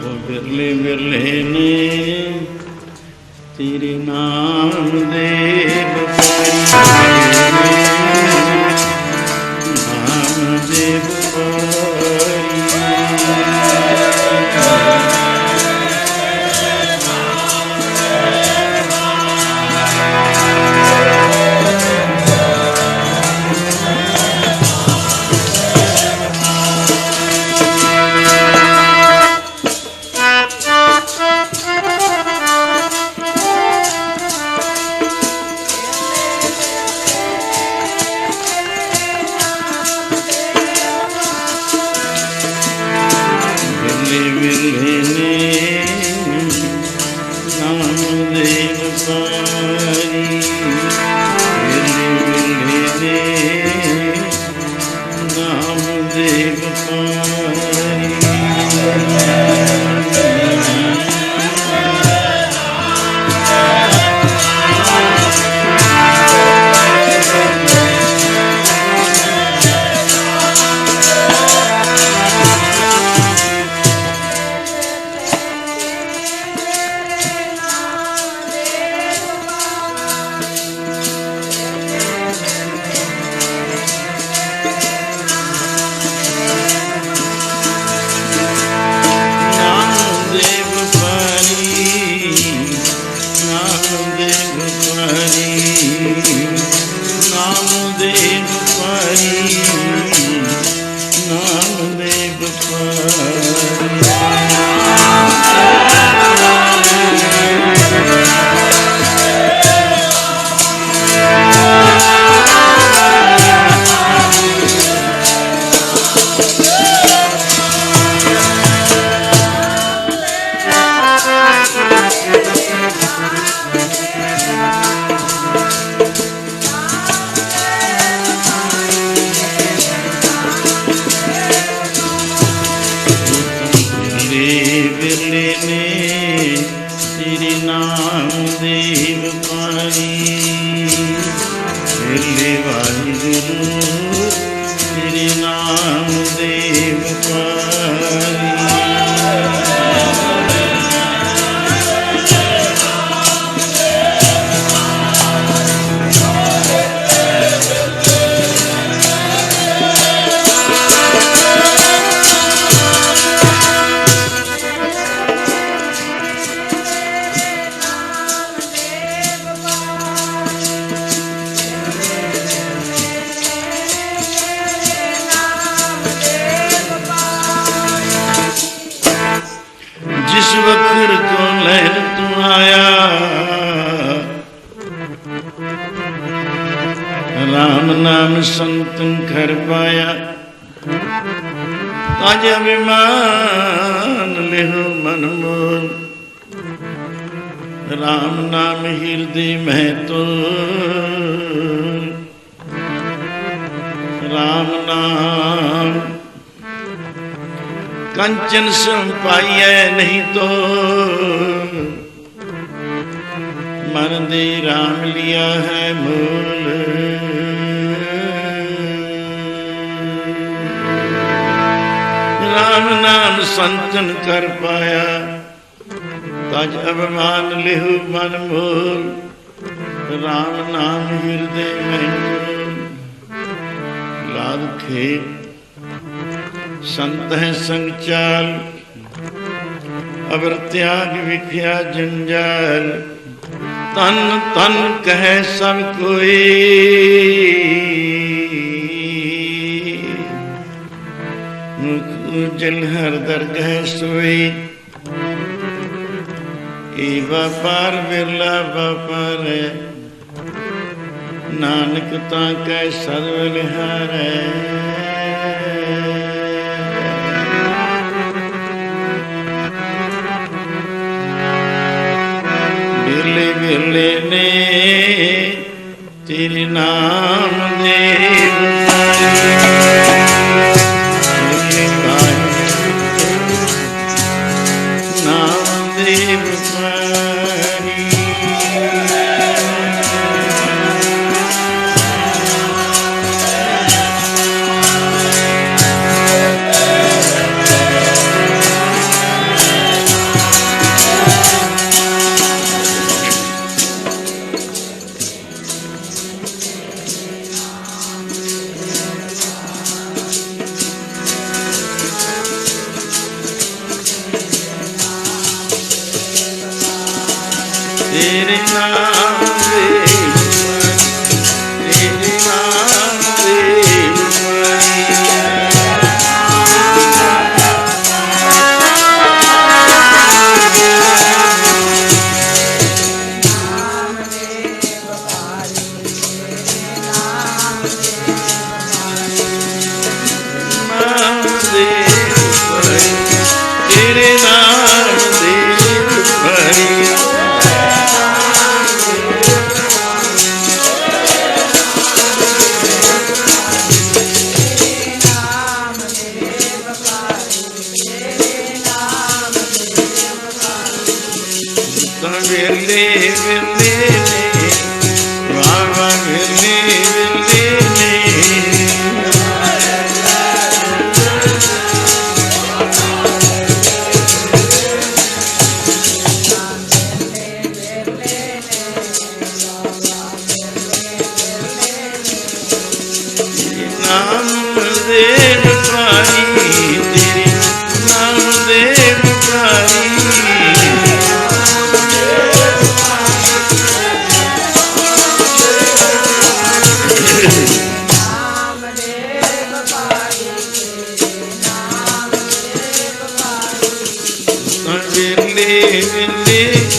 ਉਹ ਬਿਰਲੇ ਬਿਰਲੇ ਨੇ ਤੇਰੇ ਨਾਮ ਦੇ ਬਪਾਰੀ ਬਿਰਲੇ ਬਿਰਲੇ ਨੇ ਤੇਰੇ ਨਾਮ ਦੇ ਵਪਾਰੀ ਬਿਰਲੇ ਵਾਹਿਗੁਰੂ ਤੇਰੇ ਨਾਮ ਦੇ ਵਪਾਰੀ ਜਿਸ ਵਖਰ ਤੋਂ ਲਹਿਰ ਤੂੰ ਆਇਆ? ਰਾਮ ਨਾਮ ਸੰਤਨ ਘਰ ਪਾਇਆ। ਤਜ ਅਭਿਮਾਨ ਲਿਹੁ ਮਨ ਮੋਲ। ਰਾਮ ਨਾਮ ਹਿਰਦੇ ਮਹਿ ਤੋ ਰਾਮ ਨਾਮ ਕੰਚਨ ਸੁਣ ਪਾਈਐ ਨਹੀਂ ਤੋ। ਮਨ ਦੇ ਰਾਮ ਲਿਆ ਹੈ ਮੂਲ। RAM ਨਾਮ ਸੰਤਨ ਕਰ ਪਾਇਆ। ਤਜ ਅਭਿਮਾਨ ਲਿਹੁ ਮਨ ਮੂਲ। ਰਾਮ ਨਾਮ ਹਿਰਦੇ ਮੈਂ ਲਾਦ ਖੇ ਸੰਤ ਹੈ ਸੰਗ ਚਾਲ ਤਿਆਗ ਵਿਖਿਆ ਜੰਜਾਲ ਤਨ ਤਨ ਕਹਿ ਸਭ ਕੋਈ। ਮੁਖ ਉਜਲ ਹਰ ਦਰਗਹਿ ਸੋਈ। ਏ ਵਪਾਰ ਬਿਰਲਾ ਵਪਾਰ ਨਾਨਕ ਤਾਂ ਕੈ ਸਦ ਲਿਹਾਰੈ ਤੇਰੇ ਨਾਮ ਦੇ ਤਾਂ ਵੇਲੇ ले